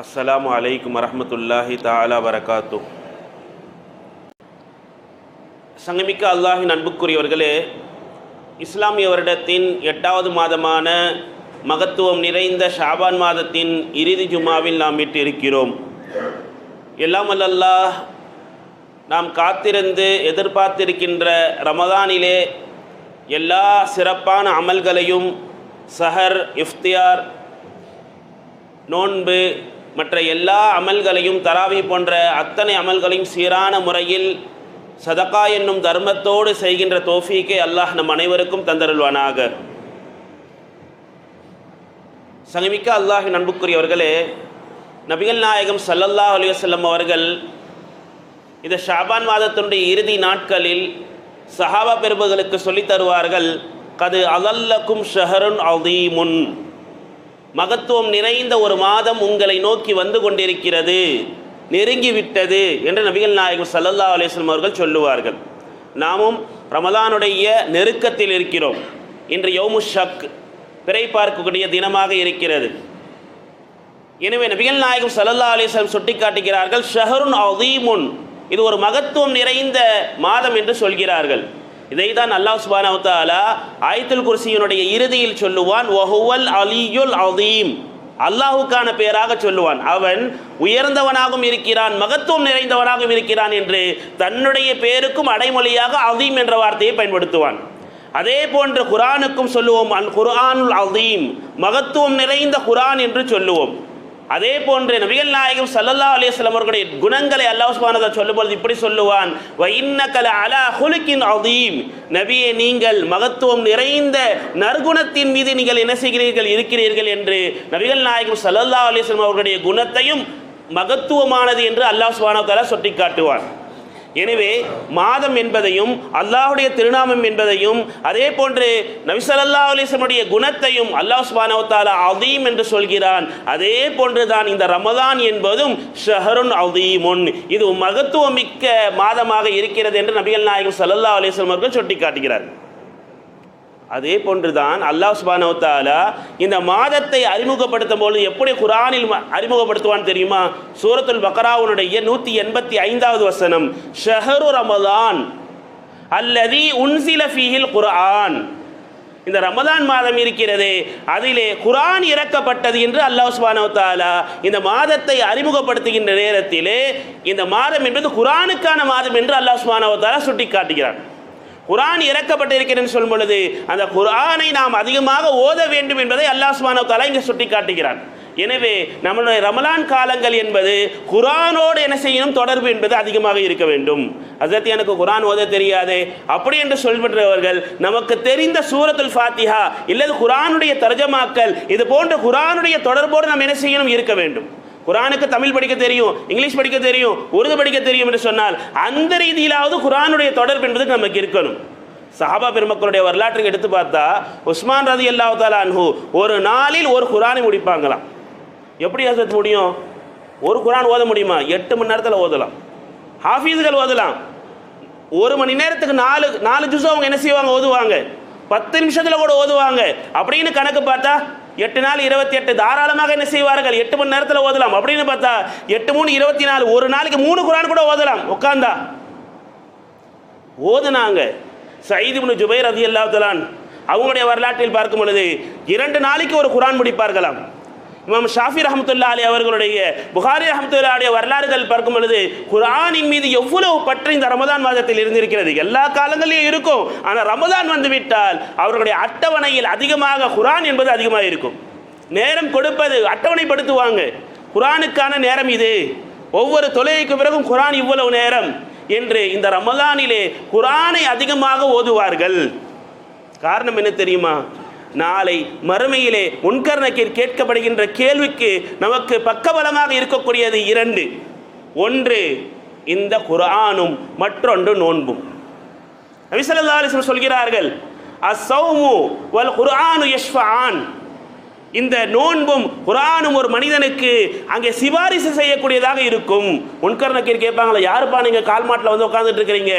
அஸ்ஸலாமு அலைக்கும் வரமத்துல்லாஹி தாலா வரகாத்து. சங்கமிக்க அல்லாஹின் அன்புக்குரியவர்களே இஸ்லாமிய வருடத்தின் எட்டாவது மாதமான மகத்துவம் நிறைந்த ஷாபான் மாதத்தின் இறுதி ஜுமாவில் நாம் விட்டிருக்கிறோம். எல்லாம் அல்லல்லாஹ் நாம் காத்திருந்து எதிர்பார்த்திருக்கின்ற ரமதானிலே எல்லா சிறப்பான அமல்களையும் சஹர் இஃப்தியார் நோன்பு மற்ற எல்லா அமல்களையும் தராவி போன்ற அத்தனை அமல்களையும் சீரான முறையில் சதகா என்னும் தர்மத்தோடு செய்கின்ற தோஃபீக்கை அல்லாஹ் நம் அனைவருக்கும் தந்தருள்வானாக. சங்கமிக்க அல்லாஹின் அன்புக்குரியவர்களே நபிகள் நாயகம் சல்லல்லா அலையுசல்லம் அவர்கள் இந்த ஷாபான் மாதத்தினுடைய இறுதி நாட்களில் சஹாபா பெருமகளுக்கு சொல்லித் தருவார்கள் கது அலல்லக்கும் ஷஹருன் அதீமுன் மகத்துவம் நிறைந்த ஒரு மாதம் உங்களை நோக்கி வந்து கொண்டிருக்கிறது. நெருங்கிவிட்டது என்று நபிகள் நாயகம் சல்லல்லா அலிஸ்லம் அவர்கள் சொல்லுவார்கள். நாமும் ரமலானுடைய நெருக்கத்தில் இருக்கிறோம். இன்று யோமு ஷக் பிறை பார்க்கக்கூடிய தினமாக இருக்கிறது. எனவே நபிகள் நாயகம் சல்லல்லா அலிஸ்லம் சுட்டிக்காட்டுகிறார்கள் ஷஹருன் அதீமுன் இது ஒரு மகத்துவம் நிறைந்த மாதம் என்று சொல்கிறார்கள். இதை தான் அல்லாஹ் சுபானவு ஆயத்துல் குர்சியினுடைய இறுதியில் சொல்லுவான் ஒஹுவல் அலியுல் அதீம் அல்லாஹுக்கான பெயராக சொல்லுவான். அவன் உயர்ந்தவனாகவும் இருக்கிறான் மகத்துவம் நிறைந்தவனாகவும் இருக்கிறான் என்று தன்னுடைய பேருக்கும் அடைமொழியாக அதீம் என்ற வார்த்தையை பயன்படுத்துவான். அதே போன்று குரானுக்கும் சொல்லுவோம் அல் குரான் அதீம் மகத்துவம் நிறைந்த குரான் என்று சொல்லுவோம். அதே போன்று நபிகள் நாயகம் சல்லல்லா அலிஸ்லாம் அவர்களுடைய குணங்களை அல்லாஹ் சுபானதா சொல்லும்போது இப்படி சொல்லுவான் வ அலா ஹுலுக்கின் அதீம் நபியை நீங்கள் மகத்துவம் நிறைந்த நற்குணத்தின் மீது நீங்கள் என்ன செய்கிறீர்கள் இருக்கிறீர்கள் என்று நபிகள் நாயகம் சல்லல்லா அலிஸ்லாம் அவர்களுடைய குணத்தையும் மகத்துவமானது என்று அல்லாஹ் சுபானவத்தாலா சுட்டி காட்டுவான் எனவே மாதம் என்பதையும் அல்லாஹுடைய திருநாமம் என்பதையும் அதே போன்று நபிசல்லா அலிசமுடைய குணத்தையும் அல்லாஹ் சுபானவத்தாலா அதீம் என்று சொல்கிறான். அதே போன்று தான் இந்த ரமதான் என்பதும் ஷஹருன் அதீமுன் இது மகத்துவமிக்க மாதமாக இருக்கிறது என்று நபிகள் நாயகம் சல்லல்லா அலிஸ்லம் அவர்கள் சுட்டி காட்டுகிறார் அதே போன்றுதான் அல்லாஹ் சுபானவத்தாலா இந்த மாதத்தை அறிமுகப்படுத்தும் போது எப்படி குரானில் அறிமுகப்படுத்துவான் தெரியுமா? சூரத்துல் பக்ராவுனுடைய நூற்றி எண்பத்தி ஐந்தாவது வசனம் ஷஹரு ரமதான் அல்லதி உன்சில ஃபீஹில் குர்ஆன். இந்த ரமதான் மாதம் இருக்கிறது அதிலே குரான் இறக்கப்பட்டது என்று அல்லாஹ் சுபானவத்தாலா இந்த மாதத்தை அறிமுகப்படுத்துகின்ற நேரத்திலே இந்த மாதம் என்பது குரானுக்கான மாதம் என்று அல்லாஹ் சுபானவத்தாலா சுட்டி காட்டுகிறான் குரான் இறக்கப்பட்டிருக்கிறேன் சொல்லும் பொழுது அந்த குரானை நாம் அதிகமாக ஓத வேண்டும் என்பதை அல்லாஹ் சுபானோ தலா இங்கே சுட்டி காட்டுகிறான் எனவே நம்மளுடைய ரமலான் காலங்கள் என்பது குரானோடு என்ன செய்யணும்? தொடர்பு என்பது அதிகமாக இருக்க வேண்டும். அதற்கு எனக்கு குரான் ஓத தெரியாது. அப்படி என்று சொல்கின்றவர்கள் நமக்கு தெரிந்த சூரத்துல் ஃபாத்திஹா இல்லது குரானுடைய தர்ஜமாக்கல் இது போன்ற குரானுடைய தொடர்போடு நாம் என்ன செய்யணும்? இருக்க வேண்டும். குரானுக்கு தமிழ் படிக்க தெரியும் இங்கிலீஷ் படிக்க தெரியும் உருது படிக்க தெரியும் என்று சொன்னால் அந்த ரீதியிலாவது குரானுடைய தொடர்பு என்பது நமக்கு இருக்கணும். சஹாபா பெருமக்களுடைய வரலாற்றுக்கு எடுத்து பார்த்தா உஸ்மான் ரதி அல்லாஹால அன்ஹு ஒரு நாளில் ஒரு குரானை முடிப்பாங்களாம். எப்படி ஹசரத் முடியும்? ஒரு குரான் ஓத முடியுமா? எட்டு மணி நேரத்தில் ஓதலாம். ஹாஃபீஸுகள் ஓதலாம். ஒரு மணி நேரத்துக்கு நாலு நாலு ஜூஸ் அவங்க என்ன செய்வாங்க? ஓதுவாங்க. பத்து நிமிஷத்தில் கூட ஓதுவாங்க. அப்படின்னு கணக்கு பார்த்தா எட்டு நாள் இருபத்தி எட்டு தாராளமாக என்ன செய்வார்கள்? எட்டு மணி நேரத்தில் ஓதலாம். அப்படின்னு பார்த்தா எட்டு மூணு இருபத்தி நாலு ஒரு நாளைக்கு மூணு குரான் கூட ஓதலாம். உட்காந்தா ஓதுனாங்க. சயீது ஜுபைர் ரதி அல்லாத்தலான் அவங்களுடைய வரலாற்றில் பார்க்கும் பொழுது இரண்டு நாளைக்கு ஒரு குரான் முடிப்பார்களாம். இமாம் ஷாஃபி ரஹமத்துல்லா அலி அவர்களுடைய புகாரி ரஹமத்துல்லா அலி வரலாறுகள் பார்க்கும் பொழுது குரானின் மீது எவ்வளவு பற்று இந்த ரமதான் மாதத்தில் இருந்திருக்கிறது? எல்லா காலங்களிலும் இருக்கும். ஆனால் ரமதான் வந்துவிட்டால் அவர்களுடைய அட்டவணையில் அதிகமாக குரான் என்பது அதிகமாக இருக்கும். நேரம் கொடுப்பது அட்டவணைப்படுத்துவாங்க. குரானுக்கான நேரம் இது. ஒவ்வொரு தொலைக்கு பிறகும் குரான் இவ்வளவு நேரம் என்று இந்த ரமதானிலே குரானை அதிகமாக ஓதுவார்கள். காரணம் என்ன தெரியுமா? நாளை மறுமையிலே முன்கர்ணக்கில் கேட்கப்படுகின்ற கேள்விக்கு நமக்கு பக்கபலமாக இருக்கக்கூடியது இரண்டு. ஒன்று இந்த குரானும் மற்றொன்று நோன்பும். நபிசல்லா அலிஸ்லம் சொல்கிறார்கள் அசௌமு வல் குர்ஆனு யஷ்ஃபான் இந்த நோன்பும் குரானும் ஒரு மனிதனுக்கு அங்கே சிபாரிசு செய்யக்கூடியதாக இருக்கும். உன்கர்ணக்கீர் கேட்பாங்களா யாருப்பா நீங்கள் கால் மாட்டில் வந்து உட்காந்துட்டு இருக்கிறீங்க?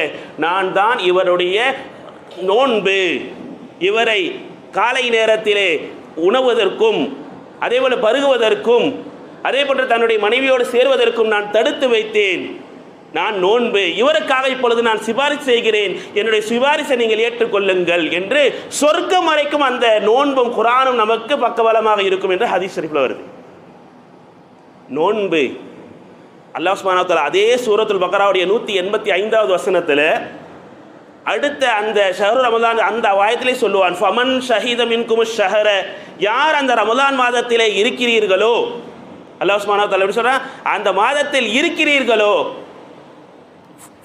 நான் தான் இவருடைய நோன்பு. இவரை காலை நேரத்திலே உணவுவதற்கும் அதேபோல் பருகுவதற்கும் அதே போன்று தன்னுடைய மனைவியோடு சேருவதற்கும் நான் தடுத்து வைத்தேன். நான் நோன்பு இவருக்காக இப்பொழுது நான் சிபாரிசு செய்கிறேன். என்னுடைய சிபாரிசை நீங்கள் ஏற்றுக்கொள்ளுங்கள் என்று சொர்க்கம் வரைக்கும் அந்த நோன்பும் குரானும் நமக்கு பக்கபலமாக இருக்கும் என்று ஹதீஸ் ஷரீஃபில் வருது. நோன்பு. அல்லாஹ் அதே சூரத்துல் பக்ராவுடைய நூற்றி எண்பத்தி ஐந்தாவது வசனத்தில் அடுத்த அந்த ஷஹரு ரமதான் அந்த வாயத்திலே சொல்லுவான் ஃபமன் ஷஹீதமின் மின்கும் ஷஹர யார் அந்த ரமதான் மாதத்திலே இருக்கிறீர்களோ? அல்லாஹ் சுப்ஹானஹு வ எப்படி அந்த மாதத்தில் இருக்கிறீர்களோ?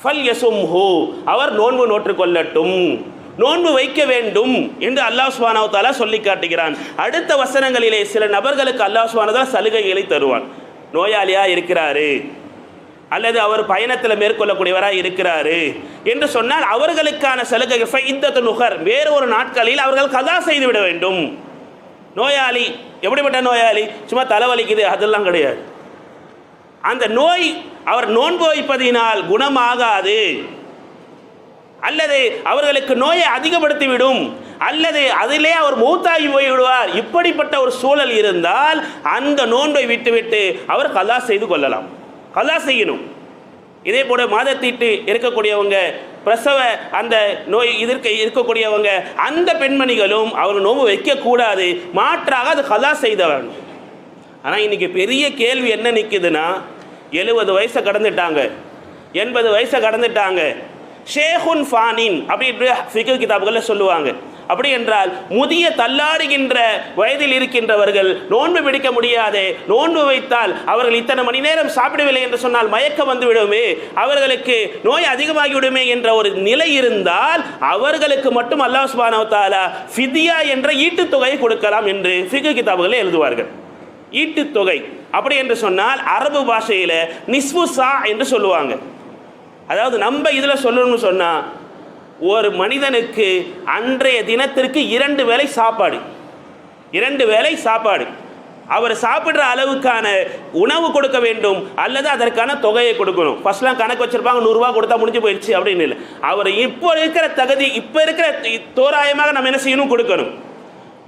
ஃபல் யசும்ஹு அவர் நோன்பு நோற்று கொள்ளட்டும் நோன்பு வைக்க வேண்டும் என்று அல்லாஹ் சுப்ஹானஹு சொல்லி காட்டுகிறான். அடுத்த வசனங்களிலே சில நபர்களுக்கு அல்லாஹ் சுபானதா சலுகைகளை தருவான். நோயாளியாக இருக்கிறாரு. அல்லது அவர் பயணத்தில் மேற்கொள்ளக்கூடியவராக இருக்கிறாரு என்று சொன்னால் அவர்களுக்கான சலுகை இத்தத்து நுகர் வேறு ஒரு நாட்களில் அவர்கள் கதா செய்து விட வேண்டும். நோயாளி எப்படிப்பட்ட நோயாளி? சும்மா தலைவலிக்குது அதெல்லாம் கிடையாது. அந்த நோய் அவர் நோன்பு வைப்பதினால் குணமாகாது. அல்லது அவர்களுக்கு நோயை அதிகப்படுத்திவிடும். அல்லது அதிலே அவர் மூத்தாகி போய்விடுவார். இப்படிப்பட்ட ஒரு சூழல் இருந்தால் அந்த நோன்பை விட்டுவிட்டு அவர் கலா செய்து கொள்ளலாம். கலா செய்யணும். இதே போல மாதத்தீட்டு இருக்கக்கூடியவங்க பிரசவ அந்த நோய் இதற்கு இருக்கக்கூடியவங்க அந்த பெண்மணிகளும் அவர் நோன்பு வைக்கக்கூடாது மாற்றாக அது கலா செய்தவன். ஆனால் இன்னைக்கு பெரிய கேள்வி என்ன நிற்குதுன்னா எழுபது வயசை கடந்துட்டாங்க. எண்பது வயசை கடந்துட்டாங்க. ஷேஹுன் ஃபானின் அப்படின்ற ஃபிகு கிதாபுகளில் சொல்லுவாங்க. அப்படி என்றால் முதிய தள்ளாடுகின்ற வயதில் இருக்கின்றவர்கள் நோன்பு பிடிக்க முடியாது நோன்பு வைத்தால் அவர்கள் இத்தனை மணி நேரம் சாப்பிடவில்லை என்று சொன்னால் மயக்கம் வந்துவிடுமே அவர்களுக்கு நோய் அதிகமாகிவிடுமே என்ற ஒரு நிலை இருந்தால் அவர்களுக்கு மட்டும் அல்லாஹ் சுபானவத்தாலா ஃபிதியா என்ற ஈட்டுத்தொகையை கொடுக்கலாம் என்று ஃபிகு கிதாபுகளில் எழுதுவார்கள். ஈட்டுத்தொகை. அப்படி என்று சொன்னால் அரபு பாஷையில் நிஸ்பு சா என்று சொல்லுவாங்க. அதாவது நம்ம இதில் சொல்லணும்னு சொன்னால் ஒரு மனிதனுக்கு அன்றைய தினத்திற்கு இரண்டு வேளை சாப்பாடு. இரண்டு வேளை சாப்பாடு. அவர் சாப்பிட்ற அளவுக்கான உணவு கொடுக்க வேண்டும் அல்லது அதற்கான தொகையை கொடுக்கணும். ஃபர்ஸ்ட்லாம் கணக்கு வச்சுருப்பாங்க நூறுரூவா கொடுத்தா முடிஞ்சு போயிடுச்சு அப்படின்னு இல்லை. அவர் இப்போ இருக்கிற தகுதி இப்போ இருக்கிற தோராயமாக நம்ம என்ன செய்யணும்? கொடுக்கணும்.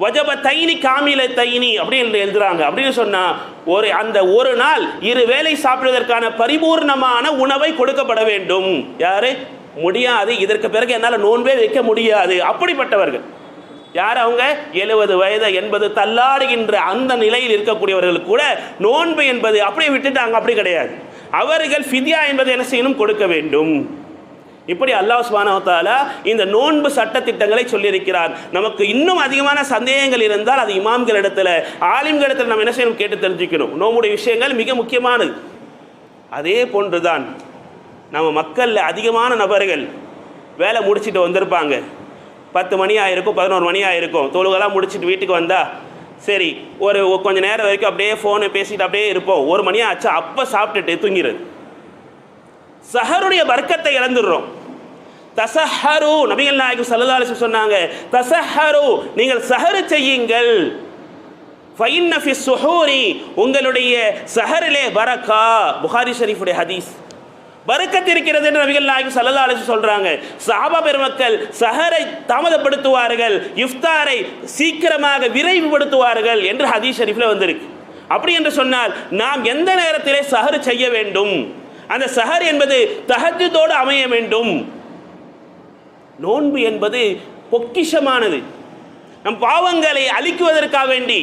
வஜப தைனி காமில தைனி அப்படின்னு எழுதுறாங்க. அப்படின்னு சொன்னால் ஒரு அந்த ஒரு நாள் இரு வேளை சாப்பிடுவதற்கான பரிபூர்ணமான உணவை கொடுக்கப்பட வேண்டும். யாரு? முடியாது. இதற்கு பிறகு என்னால் நோன்பே வைக்க முடியாது. அப்படிப்பட்டவர்கள். யார் அவங்க? எழுபது வயது எண்பது தள்ளாடுகின்ற அந்த நிலையில் இருக்கக்கூடியவர்கள் கூட நோன்பு என்பது அப்படியே விட்டுட்டாங்க அப்படி கிடையாது. அவர்கள் ஃபிதியா என்பது என்ன செய்யணும்? கொடுக்க வேண்டும். இப்படி அல்லாஹ் சுப்ஹானஹு இந்த நோன்பு சட்டத்திட்டங்களை சொல்லியிருக்கிறார். நமக்கு இன்னும் அதிகமான சந்தேகங்கள் இருந்தால் அது இமாம்கள் இடத்துல ஆலிம்கள் இடத்துல நம்ம என்ன செய்யணும் கேட்டு தெரிஞ்சுக்கணும். நோம்புடைய விஷயங்கள் மிக முக்கியமானது. அதே போன்றுதான் நம்ம மக்களில் அதிகமான நபர்கள் வேலை முடிச்சிட்டு வந்திருப்பாங்க. பத்து மணி ஆகிருக்கும் பதினோரு மணி ஆகிருக்கும் தொழுகெல்லாம் முடிச்சிட்டு வீட்டுக்கு வந்தால் சரி ஒரு கொஞ்சம் நேரம் வரைக்கும் அப்படியே ஃபோனை பேசிட்டு அப்படியே இருப்போம். ஒரு மணி ஆச்சு அப்போ சாப்பிட்டுட்டு தூங்கிடுது சஹருடைய வர்க்கத்தை இழந்துடுறோம். தசஹரு நபிகள் நாயகம் சல்லல்லாஹு சொன்னாங்க தசஹரு நீங்கள் சஹரு செய்யுங்கள். ஃபைன்ன ஃபி சுஹூரி உங்களுடைய சஹரிலே பரக்கா. புகாரி ஷரீஃபுடைய ஹதீஸ். பரக்கத் இருக்கிறது என்று நபிகள் நாயகம் சல்லா அலிசு வஸல்லம் சொல்றாங்க. பெருமக்கள் சஹரை தாமதப்படுத்துவார்கள் இஃப்தாரை சீக்கிரமாக விரைவுபடுத்துவார்கள் என்று ஹதீஸ் ஷரீஃபில் வந்திருக்கு. அப்படி என்று சொன்னால் நாம் எந்த நேரத்திலே சஹர் செய்ய வேண்டும்? அந்த சஹர் என்பது தஹஜ்ஜுதோடு அமைய வேண்டும். நோன்பு என்பது பொக்கிஷமானது. நம் பாவங்களை அழிக்குவதற்காக வேண்டி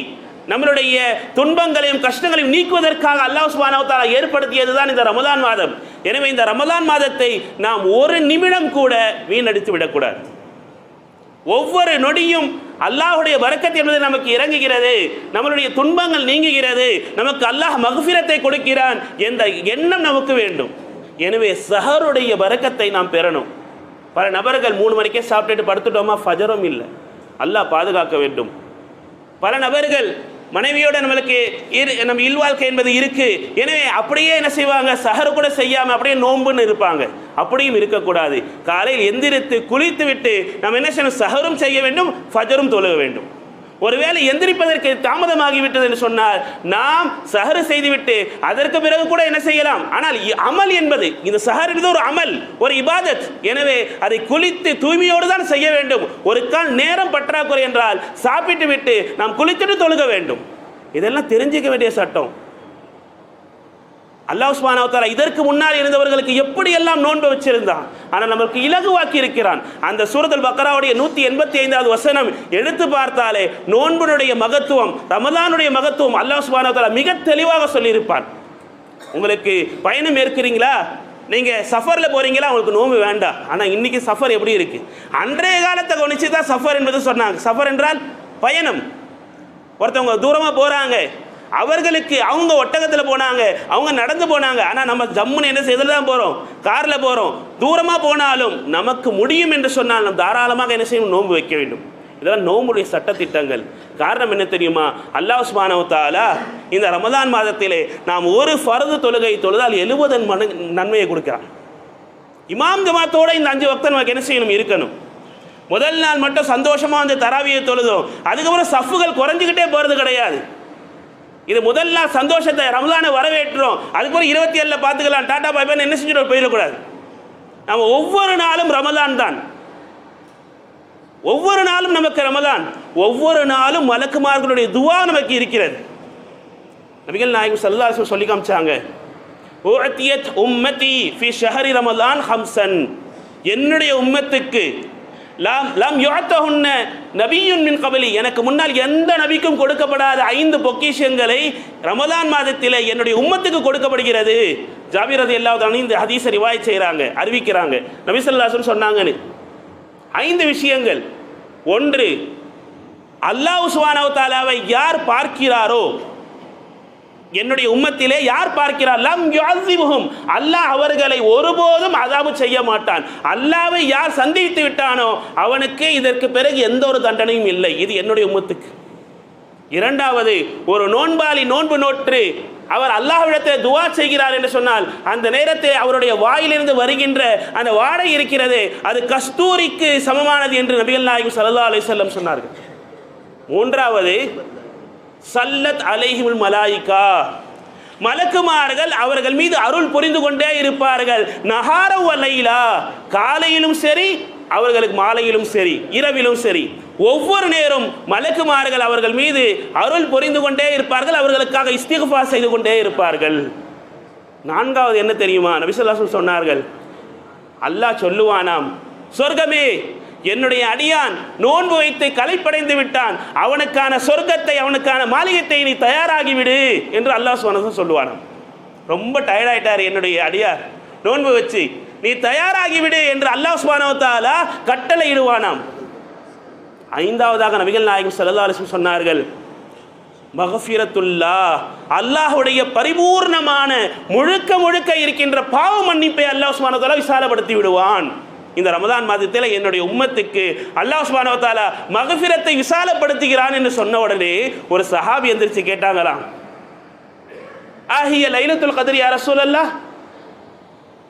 நம்மளுடைய துன்பங்களையும் கஷ்டங்களையும் நீக்குவதற்காக அல்லாஹ் சுபானாவத்தாலா ஏற்படுத்தியது தான் இந்த ரமதான் மாதம். எனவே இந்த ரமதான் மாதத்தை நாம் ஒரு நிமிடம் கூட வீணடித்து விடக்கூடாது. ஒவ்வொரு நொடியும் அல்லாஹுடைய வரக்கத் என்பது நமக்கு இறங்குகிறது நம்மளுடைய துன்பங்கள் நீங்குகிறது நமக்கு அல்லாஹ் மகுஃபிரத்தை கொடுக்கிறான் என்ற எண்ணம் நமக்கு வேண்டும். எனவே சஹருடைய வரக்கத்தை நாம் பெறணும். பல நபர்கள் மூணு மணிக்கே சாப்பிட்டுட்டு படுத்துட்டோமா? ஃபஜரும் இல்லை. அல்லாஹ் பாதுகாக்க வேண்டும். பல நபர்கள் மனைவியோட நம்மளுக்கு இரு நம்ம இல்வாழ்க்கை என்பது இருக்கு. எனவே அப்படியே என்ன செய்வாங்க? சஹரு கூட செய்யாம அப்படியே நோம்புன்னு இருப்பாங்க. அப்படியும் இருக்கக்கூடாது. காலையில் எந்திரித்து குளித்து விட்டு நம்ம என்ன செய்யணும்? சஹரும் செய்ய வேண்டும் ஃபஜரும் தொழுக வேண்டும். ஒருவேளை எந்திரிப்பதற்கு தாமதமாகிவிட்டது என்று சொன்னால் நாம் சஹரு செய்துவிட்டு அதற்கு பிறகு கூட என்ன செய்யலாம்? ஆனால் அமல் என்பது இந்த சஹர் என்பது ஒரு அமல் ஒரு இபாதத். எனவே அதை குளித்து தூய்மையோடு தான் செய்ய வேண்டும். ஒரு கால் நேரம் பற்றாக்குறை என்றால் சாப்பிட்டு விட்டு நாம் குளித்துட்டு தொழுக வேண்டும். இதெல்லாம் தெரிஞ்சுக்க வேண்டிய சட்டம். அல்லாஹ் சுபானவத்தாலா இதற்கு முன்னால் இருந்தவர்களுக்கு எப்படியெல்லாம் நோன்பு வச்சிருந்தான்? ஆனால் நமக்கு இலகுவாக்கி இருக்கிறான். அந்த சூரத்துல் பக்கராவுடைய நூற்றி எண்பத்தி ஐந்தாவது வசனம் எடுத்து பார்த்தாலே நோன்புடைய மகத்துவம் ரமதானுடைய மகத்துவம் அல்லாஹ் சுபானவத்தாலா மிக தெளிவாக சொல்லியிருப்பான். உங்களுக்கு பயணம் ஏற்கிறீங்களா? நீங்கள் சஃபரில் போகிறீங்களா உங்களுக்கு நோன்பு வேண்டாம். ஆனால் இன்னைக்கு சஃபர் எப்படி இருக்கு? அன்றைய காலத்தை கவனிச்சு தான் சஃபர் என்பது சொன்னாங்க. சஃபர் என்றால் பயணம். ஒருத்தவங்க தூரமாக போகிறாங்க அவர்களுக்கு அவங்க ஒட்டகத்தில் போனாங்க அவங்க நடந்து போனாங்க. ஆனால் நம்ம ஜம்முன்னு என்ன செய்தில் தான் போகிறோம் காரில் போகிறோம் தூரமாக போனாலும் நமக்கு முடியும் என்று சொன்னால் நாம் தாராளமாக என்ன செய்யணும் நோன்பு வைக்க வேண்டும். இதெல்லாம் நோம்புடைய சட்டத்திட்டங்கள். காரணம் என்ன தெரியுமா? அல்லாஹ் சுபானவு இந்த ரமதான் மாதத்திலே நாம் ஒரு ஃபரது தொழுகை தொழுதால் எழுபது மன நன்மையை கொடுக்கிறான். இமாம் ஜமாத்தோடு இந்த அஞ்சு பக்தன் நமக்கு என்ன செய்யணும்? இருக்கணும். முதல் நாள் மட்டும் சந்தோஷமாக அந்த தராவியை தொழுதும். அதுக்கப்புறம் சஃப்புகள் குறைஞ்சிக்கிட்டே போகிறது கிடையாது. இது முதல்ல சந்தோஷத்தை ரமலானை வரவேற்றோம். அதுக்கப்புறம் இருபத்தி ஏழுல பார்த்துக்கலாம். டாடா பாய்பான்னு என்ன செஞ்சுட்டு போயிடக்கூடாது. நம்ம ஒவ்வொரு நாளும் ரமலான் தான். ஒவ்வொரு நாளும் நமக்கு ரமதான் ஒவ்வொரு நாளும் மலக்குமார்களுடைய துவா நமக்கு இருக்கிறது. நபிகள் நாயகம் சல்லாஹ் சொல்லி காமிச்சாங்க. உம்மதி ஃபி ஷஹரி ரமலான் ஹம்சன் என்னுடைய உம்மத்துக்கு லாம் லாம் யுஅத்தஹுன்ன நபியுன் மின் கபலி. எனக்கு முன்னால் எந்த நபிக்கும் கொடுக்கப்படாத ஐந்து பொக்கிஷங்களை ரமதான் மாதத்தில் என்னுடைய உம்மத்துக்கு கொடுக்கப்படுகிறது. ஜாபீர் ரதி அல்லாஹ் இந்த ஹதீஸை ரிவாய் செய்கிறாங்க அறிவிக்கிறாங்க. நபிசல்லாசன் சொன்னாங்கன்னு. ஐந்து விஷயங்கள். ஒன்று அல்லாஹ் சுபானவ தாலாவை யார் பார்க்கிறாரோ என்னுடைய உம்மத்திலே யார் பார்க்கிறார்? லம் யுஅذிபுஹும் அல்லாஹ் அவர்களை ஒருபோதும் அதாபு செய்ய மாட்டான். அல்லாவை யார் சந்தித்து விட்டானோ அவனுக்கு இதற்கு பிறகு எந்த ஒரு தண்டனையும் இல்லை. இது என்னுடைய உம்மத்துக்கு. இரண்டாவது ஒரு நோன்பாளி நோன்பு நோற்று அவர் அல்லாஹ்விடத்தில் துவா செய்கிறார் என்று சொன்னால் அந்த நேரத்தில் அவருடைய வாயிலிருந்து வருகின்ற அந்த வாடை இருக்கிறது அது கஸ்தூரிக்கு சமமானது என்று நபிகள் நாயகம் சல்லா அலிசல்லம் சொன்னார்கள். மூன்றாவது சல்லத் அலைஹிமுல் மலாயிகா. மலக்குமார்கள் அவர்கள் மீது அருள் புரிந்து கொண்டே இருப்பார்கள். நகார வலையிலா காலையிலும் சரி அவர்களுக்கு மாலையிலும் சரி இரவிலும் சரி ஒவ்வொரு நேரம் மலக்குமார்கள் அவர்கள் மீது அருள் புரிந்து கொண்டே இருப்பார்கள். அவர்களுக்காக இஸ்திகுஃபா செய்து கொண்டே இருப்பார்கள். நான்காவது என்ன தெரியுமா? நபிசல்லாசம் சொன்னார்கள். அல்லாஹ் சொல்லுவானாம் சொர்க்கமே என்னுடைய அடியான் நோன்பு வைத்து கலைப்படைந்து விட்டான். அவனுக்கான சொர்க்கத்தை அவனுக்கான மாளிகத்தை நீ தயாராகிவிடு என்று அல்லாஹ் சுவனசன் சொல்லுவானாம் ரொம்ப டயர்டாயிட்டார் என்னுடைய அடியார். நோன்பு வச்சு நீ தயாராகிவிடு என்று அல்லாஹ் சுபானவத்தாலா கட்டளை இடுவானாம் ஐந்தாவதாக நபிகள் நாயகம் சல்லா அலிஸ்லம் சொன்னார்கள் மகஃபிரத்துல்லா அல்லாஹுடைய பரிபூர்ணமான முழுக்க முழுக்க இருக்கின்ற பாவ மன்னிப்பை அல்லாஹ் சுபானவத்தாலா விசாலப்படுத்தி விடுவான். இந்த ரமதான் மாதத்தில் என்னுடைய உம்மத்துக்கு அல்லாஹ் சுபானவத்தாலா மகசிரத்தை விசாலப்படுத்துகிறான் என்று சொன்ன உடனே ஒரு சஹாபி எந்திரிச்சு கேட்டாங்களாம் ஆகிய லைலத்துல் கதிர் யார் ரசூலல்லா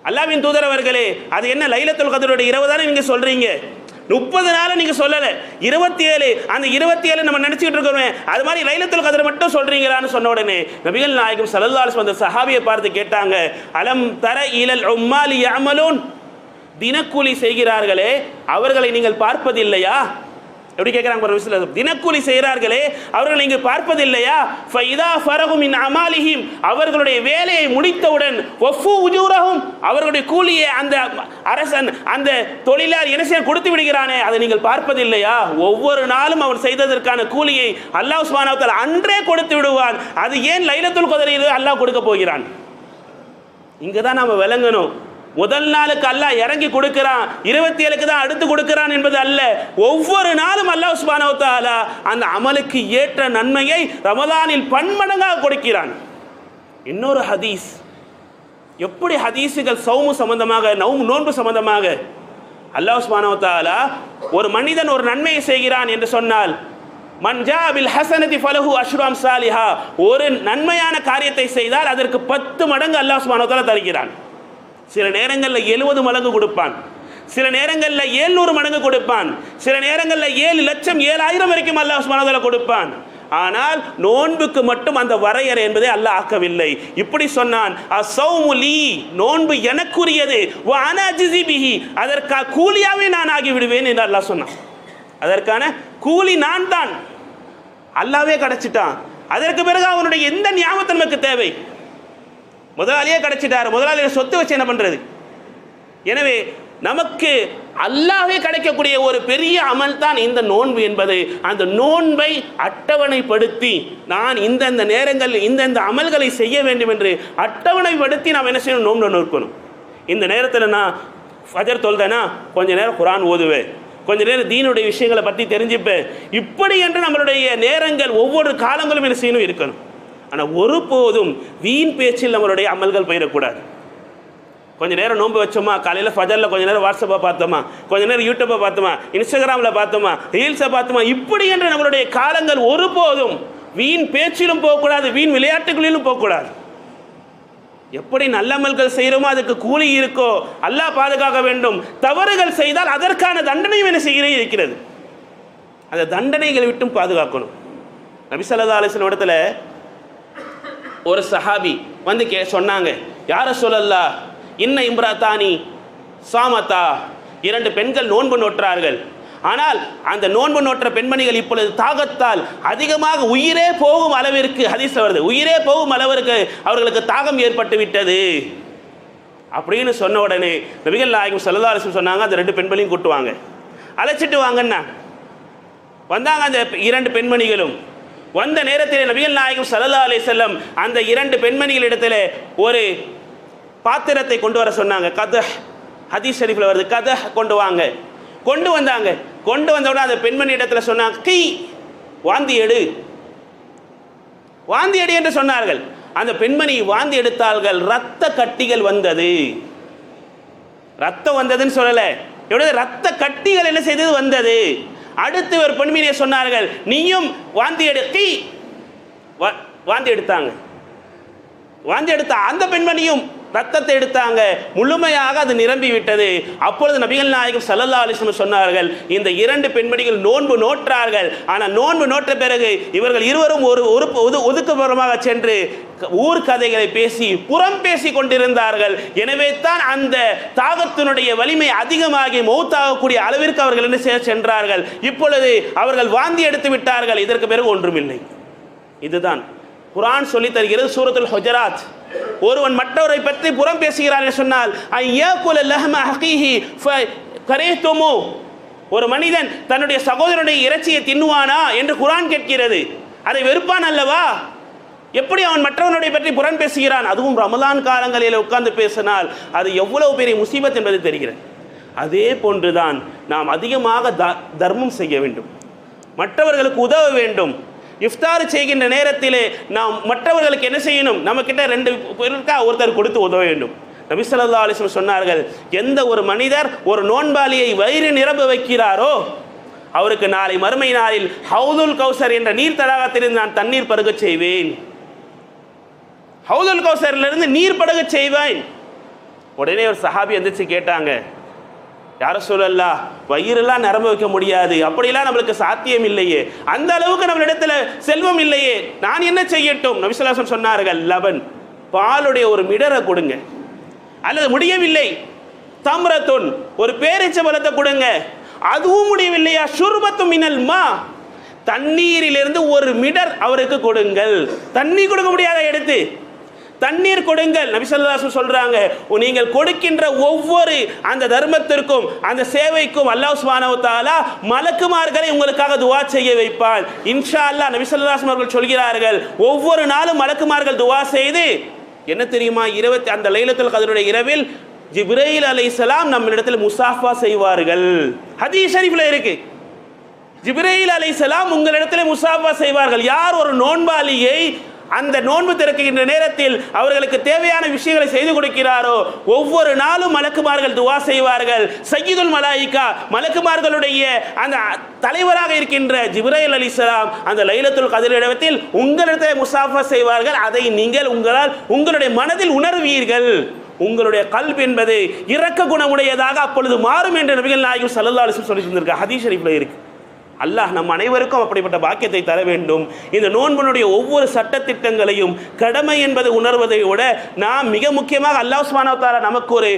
அல்லாவின் தூதர் அவர்களே அது என்ன லைலத்துல் கதிரோட இரவு தானே நீங்கள் சொல்கிறீங்க முப்பது நாள் நீங்கள் சொல்லலை. இருபத்தி ஏழு அந்த இருபத்தி ஏழு நம்ம நினச்சிக்கிட்டு இருக்கிறோமே அது மாதிரி லைலத்துல் கதர் மட்டும் சொல்கிறீங்களான்னு சொன்ன உடனே நபிகள் நாயகம் சல்லல்லாஸ் வந்த சஹாபியை பார்த்து கேட்டாங்க அலம் தர இலல் உம்மாலி அமலோன் தினக்கூலி செய்கிறார்களே அவர்களை நீங்கள் பார்ப்பதில்லையா? எப்படி கேட்குறாங்க ஒரு விஷயத்தில் தினக்கூலி செய்கிறார்களே அவர்கள் நீங்கள் பார்ப்பதில்லையா? ஃபைதா ஃபரகும் இன் அமாலிஹிம் அவர்களுடைய வேலையை முடித்தவுடன் ஒஃபு உஜூரகும் அவர்களுடைய கூலியை அந்த அரசன் அந்த தொழிலார் என்ன செய்ய கொடுத்து விடுகிறானே அதை நீங்கள் பார்ப்பதில்லையா? ஒவ்வொரு நாளும் அவர் செய்ததற்கான கூலியை அல்லாஹ் சுபானாவத்தால் அன்றே கொடுத்து விடுவான். அது ஏன் லைலத்துல் குதிரையில் அல்லாஹ் கொடுக்க போகிறான்? இங்கே தான் நம்ம விளங்கணும். முதல் நாளுக்கு அல்லாஹ் இறங்கி கொடுக்கிறான். இருபத்தி ஏழுக்கு தான் அடுத்து கொடுக்கிறான் என்பது அல்ல. ஒவ்வொரு நாளும் அல்லாஹ் சுபானவ அந்த அமலுக்கு ஏற்ற நன்மையை ரமதானில் பன்மடங்காக கொடுக்கிறான். இன்னொரு ஹதீஸ். எப்படி ஹதீஸுகள் சௌமு சம்பந்தமாக நவும் நோன்பு சம்பந்தமாக அல்லாஹ் சுபானவ ஒரு மனிதன் ஒரு நன்மையை செய்கிறான் என்று சொன்னால் மன்ஜா பில் ஹசனதி ஃபலஹு அஷ்ராம் சாலிஹா. ஒரு நன்மையான காரியத்தை செய்தால் அதற்கு பத்து மடங்கு அல்லாஹ் சுப்ஹானஹு தருகிறான். சில நேரங்களில் எழுபது மடங்கு கொடுப்பான். சில நேரங்களில் ஏழ்நூறு மடங்கு கொடுப்பான். சில நேரங்களில் ஏழு லட்சம் ஏழாயிரம் வரைக்கும் அல்லாஹ் மனதில் கொடுப்பான். ஆனால் நோன்புக்கு மட்டும் அந்த வரையறை என்பதை அல்லாஹ் ஆக்கவில்லை. இப்படி சொன்னான் அசௌமுலி நோன்பு எனக்குரியது. அதற்காக கூலியாவே நான் ஆகிவிடுவேன் என்று அல்லாஹ் சொன்னான். அதற்கான கூலி நான் தான் அல்லாவே கிடைச்சிட்டான். அதற்கு பிறகு அவனுடைய எந்த ஞாபகத்தை நமக்கு தேவை. முதலாளியே கிடைச்சிட்டாரு. முதலாளியோட சொத்து வச்சு என்ன பண்றது? எனவே நமக்கு அல்லாஹே கிடைக்கக்கூடிய ஒரு பெரிய அமல் தான் இந்த நோன்பு என்பது. அந்த நோன்பை அட்டவணைப்படுத்தி நான் இந்தந்த நேரங்களில் இந்தந்த அமல்களை செய்ய வேண்டும் என்று அட்டவணைப்படுத்தி நாம் என்ன செய்யணும்? நோன்பு நோக்கணும். இந்த நேரத்தில் நான் ஃபஜர் தொழுதேனா கொஞ்ச நேரம் குரான் ஓதுவேன். கொஞ்ச நேரம் தீனுடைய விஷயங்களை பற்றி தெரிஞ்சுப்பேன். இப்படி என்று நம்மளுடைய நேரங்கள் ஒவ்வொரு காலங்களும் என்ன செய்யணும்? இருக்கணும். ஆனால் ஒருபோதும் வீண் பேச்சில் நம்மளுடைய அமல்கள் போயிடக்கூடாது. கொஞ்ச நேரம் நோன்பு வச்சோமா? காலையில் ஃபஜரில் கொஞ்ச நேரம் வாட்ஸ்அப்பை பார்த்தோமா? கொஞ்ச நேரம் யூடியூப்பை பார்த்தோமா? இன்ஸ்டாகிராமில் பார்த்தோமா? ரீல்ஸை பார்த்தோமா? இப்படி என்று நம்மளுடைய காலங்கள் ஒருபோதும் வீண் பேச்சிலும் போகக்கூடாது வீண் விளையாட்டுகளிலும் போகக்கூடாது. எப்படி நல்லமல்கள் செய்கிறோமோ அதுக்கு கூலி இருக்கோ அல்லாஹ் பாதுகாக்க வேண்டும். தவறுகள் செய்தால் அதற்கான தண்டனையும் என்ன செய்கிறே இருக்கிறது. அந்த தண்டனைகளை விட்டும் பாதுகாக்கணும். நபிசல்லா ஆலோசனை இடத்துல ஒரு சஹாபி வந்து கே சொன்னாங்க யார சொல்லல்லா? இன்ன இம்ராத்தானி சாமத்தா? இரண்டு பெண்கள் நோன்பு நோற்றார்கள். ஆனால் அந்த நோன்பு நோற்ற பெண்மணிகள் இப்பொழுது தாகத்தால் அதிகமாக உயிரே போகும் அளவிற்கு ஹதீஸ் வருது உயிரே போகும் அளவிற்கு அவர்களுக்கு தாகம் ஏற்பட்டு விட்டது. அப்படின்னு சொன்ன உடனே நபிகள் நாயகம் ஸல்லல்லாஹு சொன்னாங்க அந்த ரெண்டு பெண்களையும் கூட்டுவாங்க. அழைச்சிட்டு வாங்கன்னா வந்தாங்க அந்த இரண்டு பெண்மணிகளும். வந்த நேரத்தில் நபிகள் நாயகம் சல்லா அலி செல்லம் அந்த இரண்டு பெண்மணிகளிடத்தில் ஒரு பாத்திரத்தை கொண்டு வர சொன்னாங்க. கத ஹதீஸ் ஷரீஃபில் வருது. கத கொண்டு வாங்க. கொண்டு வந்தாங்க. கொண்டு வந்த அந்த பெண்மணி இடத்துல சொன்னாங்க கீ வாந்தி எடு. வாந்தி எடு என்று சொன்னார்கள். அந்த பெண்மணி வாந்தி எடுத்தார்கள். ரத்த கட்டிகள் வந்தது. ரத்தம் வந்ததுன்னு சொல்லலை. எவ்வளவு ரத்த கட்டிகள் என்ன செய்தது? வந்தது. அடுத்து ஒரு பெண்மணியை சொன்னார்கள் நீயும் வாந்தி எடுத்தி வாந்தி எடுத்தாங்க. வாந்தி எடுத்த அந்த பெண்மணியும் ரத்தத்தை எடுத்தாங்க முழுமையாக அது நிரம்பி விட்டது. அப்பொழுது நபிகள் நாயகம் சல்லல்லா அலிஸ்லம் சொன்னார்கள் இந்த இரண்டு பெண்மணிகள் நோன்பு நோற்றார்கள். ஆனால் நோன்பு நோற்ற பிறகு இவர்கள் இருவரும் ஒரு ஒரு ஒது ஒதுக்குப்புறமாக சென்று ஊர் கதைகளை பேசி புறம் பேசி கொண்டிருந்தார்கள். எனவே தான் அந்த தாகத்தினுடைய வலிமை அதிகமாகி மௌத்தாகக்கூடிய அளவிற்கு அவர்கள் என்ன செய்ய சென்றார்கள். இப்பொழுது அவர்கள் வாந்தி எடுத்து விட்டார்கள். இதற்கு பிறகு ஒன்றுமில்லை. இதுதான் குரான் சொல்லி தருகிறது சூரத்துல் ஹொஜராத். ஒருவன் மற்றவரை பற்றி புறம் பேசுகிறார் என்று சொன்னால் ஐயாக்குல லஹம ஹகீஹி கரேத்துமு ஒரு மனிதன் தன்னுடைய சகோதரனுடைய இறைச்சியை தின்னுவானா என்று குரான் கேட்கிறது. அதை வெறுப்பான் அல்லவா? எப்படி அவன் மற்றவனுடைய பற்றி புறம் பேசுகிறான்? அதுவும் ரமலான் காலங்களில் உட்கார்ந்து பேசினால் அது எவ்வளவு பெரிய முசீபத் என்பது தெரிகிறது. அதே போன்றுதான் நாம் அதிகமாக த தர்மம் செய்ய வேண்டும். மற்றவர்களுக்கு உதவ வேண்டும். இஃப்தார் செய்கின்ற நேரத்திலே நாம் மற்றவர்களுக்கு என்ன செய்யணும்? நம்ம கிட்ட ரெண்டு பேருக்கா ஒருத்தர் கொடுத்து உதவ வேண்டும். நபிசல்லா அலிஸ்லம் சொன்னார்கள் எந்த ஒரு மனிதர் ஒரு நோன்பாளியை வயிறு நிரம்ப வைக்கிறாரோ அவருக்கு நாளை மறுமை நாளில் ஹவுதுல் கௌசர் என்ற நீர் தடாகத்திலிருந்து நான் தண்ணீர் பருகச் செய்வேன். ஹவுதுல் கௌசரிலிருந்து நீர் படுக செய்வேன். உடனே ஒரு சஹாபி எந்திரிச்சு கேட்டாங்க யார சொல்லல்லா வயிறெல்லாம் நிரம்ப வைக்க முடியாது. அப்படிலாம் நம்மளுக்கு சாத்தியம் இல்லையே. அந்த அளவுக்கு நம்மளிடத்துல செல்வம் இல்லையே. நான் என்ன செய்யட்டும்? நபிசுல்லாசன் சொன்னார்கள் லபன். பாலுடைய ஒரு மிடரை கொடுங்க. அல்லது முடியவில்லை. தம்ரத்துன். ஒரு பேரிச்ச கொடுங்க. அதுவும் முடியவில்லையா? சுர்பத்து மினல் மா. தண்ணீரிலிருந்து ஒரு மிடர் அவருக்கு கொடுங்கள். தண்ணி கொடுக்க முடியாத எடுத்து? தண்ணீர் கொடுங்கள். நபிசல்லாசு சொல்றாங்க நீங்கள் கொடுக்கின்ற ஒவ்வொரு அந்த தர்மத்திற்கும் அந்த சேவைக்கும் அல்லாஹ் சுபானவத்தாலா மலக்குமார்களை உங்களுக்காக துவா செய்ய வைப்பான். இன்ஷா அல்லாஹ் நபிசல்லாசு அவர்கள் சொல்கிறார்கள் ஒவ்வொரு நாளும் மலக்குமார்கள் துவா செய்து என்ன தெரியுமா இருபத்தி அந்த லைலத்தில் கதருடைய இரவில் ஜிப்ரைல் நம்ம நம்மிடத்தில் முசாஃபா செய்வார்கள். ஹதீஸ் ஷரீஃபில் இருக்கு. ஜிப்ரையில் அலை இஸ்லாம் உங்களிடத்தில் முசாஃபா செய்வார்கள். யார் ஒரு நோன்பாளியை அந்த நோன்பு திறக்கின்ற நேரத்தில் அவர்களுக்கு தேவையான விஷயங்களை செய்து கொடுக்கிறாரோ? ஒவ்வொரு நாளும் மலக்குமார்கள் துவா செய்வார்கள். சையீதுல் மலாயிகா மலக்குமார்களுடைய அந்த தலைவராக இருக்கின்ற ஜிப்ரைல் அலிஸ்லாம் அந்த லைலத்துல் கதிர் இடத்தில் உங்களிடத்தில் முசாஃபா செய்வார்கள். அதை நீங்கள் உங்களால் உங்களுடைய மனதில் உணர்வீர்கள். உங்களுடைய கல்வி என்பது இரக்க குணமுடையதாக அப்பொழுது மாறும் என்று நபிகள் நாயகம் சல்லா அலிஸ்லம் சொல்லி இருந்திருக்க ஹதீஸ் ஷரீஃபில் இருக்குது அல்லாஹ் நம் அனைவருக்கும் அப்படிப்பட்ட பாக்கியத்தை தர வேண்டும். இந்த நோன்பனுடைய ஒவ்வொரு சட்டத்திட்டங்களையும் கடமை என்பது உணர்வதை விட நாம் மிக முக்கியமாக அல்லாஹ் சுப்ஹானஹு நமக்கு ஒரு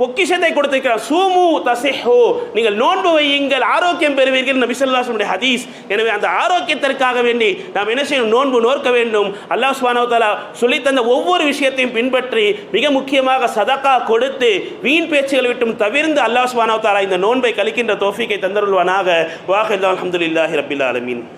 பொக்கிஷத்தை கொடுத்திருக்கிறார். சூமு தசிஹோ. நீங்கள் நோன்பு வையுங்கள் ஆரோக்கியம் பெறுவீர்கள் நபி ஸல்லல்லாஹு ஹதீஸ். எனவே அந்த ஆரோக்கியத்திற்காக வேண்டி நாம் என்ன செய்யணும்? நோன்பு நோக்க வேண்டும். அல்லாஹ் சுப்ஹானஹு சொல்லித்தந்த சொல்லித் தந்த ஒவ்வொரு விஷயத்தையும் பின்பற்றி மிக முக்கியமாக சதக்கா கொடுத்து வீண் பேச்சுகள் விட்டும் தவிர்ந்து அல்லாஹ் சுப்ஹானஹு இந்த நோன்பை கழிக்கின்ற தோஃபிக்கை தந்தருள்வானாக. வாஹில்லா அலமதுல்லாஹி ரபில் ஆலமீன்.